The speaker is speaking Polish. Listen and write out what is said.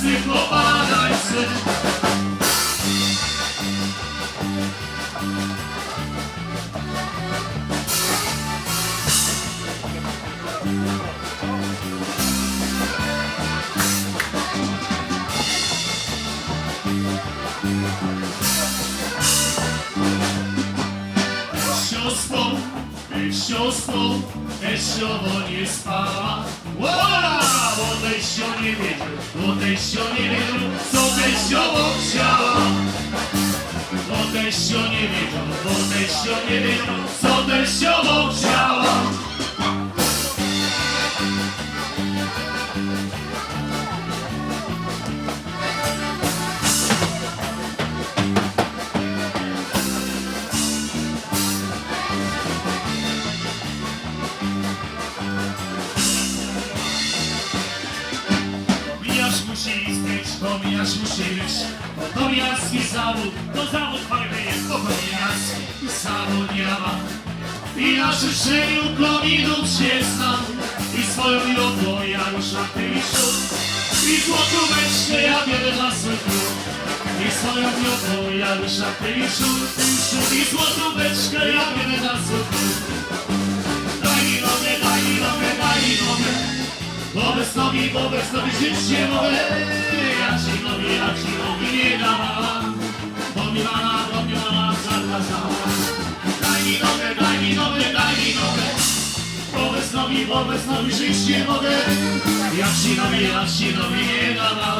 Ciclopada Just еще спал, еще он не спал. Вот еще не видел, вот еще не видел, тот еще молчал. Вот еще не видел, вот еще не видел, тот еще молчал. Pomijasz być. To miarski zawód, to zawód fajny jest, to miarski zawód nie ma. I na życzeniu kominów się znam. I swoją miotą ja ruszam tysiu I złotóweczkę ja biorę na swój klub I swoją miotą ja ruszam tysiu I złotóweczkę ja bez nogi żyć nie mogę. Ja ci nogi, ja ci nogi nie dawałam Bo mi mama, bo mi mama zakazała. Daj mi nogę, daj mi nogę, daj mi nogę. Bez nogi żyć nie mogę. Ja ci nogi, ja ci nogi nie dawałam